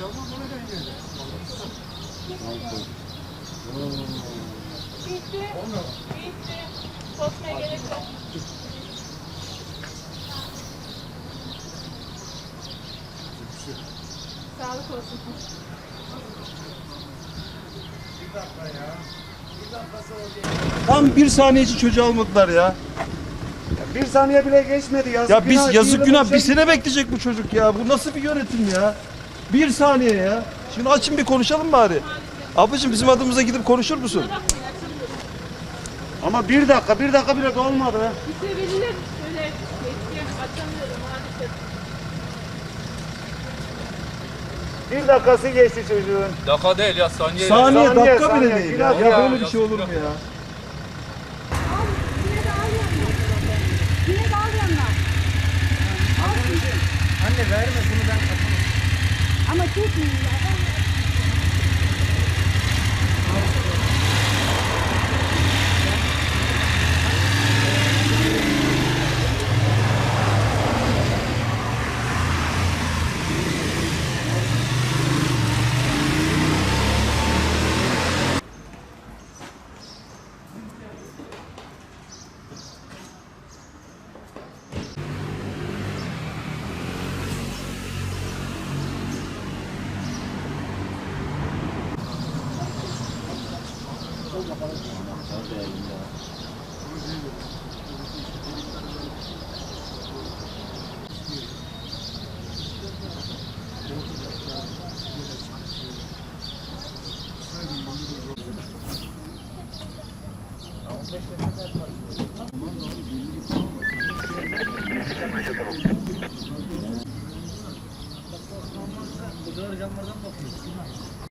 Bitti. Bitti. Korkmaya gerek yok. Sağlık olsun. Tam bir saniye için çocuğu almadılar ya. Bir saniye bile geçmedi. Yazık Ya biz yazık günah boşa bir sene bekleyecek bu çocuk ya. Bu nasıl bir yönetim ya? Bir saniye ya. Şimdi açın bir konuşalım bari. Ablacığım bizim adımıza gidip konuşur musun? Ama bir dakika, bir dakika bile dolmadı. Bitirebilir. Açamıyorum maalesef. Bir dakikası geçti çocuğun. Dakika değil ya saniye. Saniye, Saniye, dakika saniye, bile değil ya. biraz Ya ya, böyle bir şey olur mu ya? Yine de al yanına. Anne verme 咱们就是来家 Bu kadar camlardan bakıyoruz.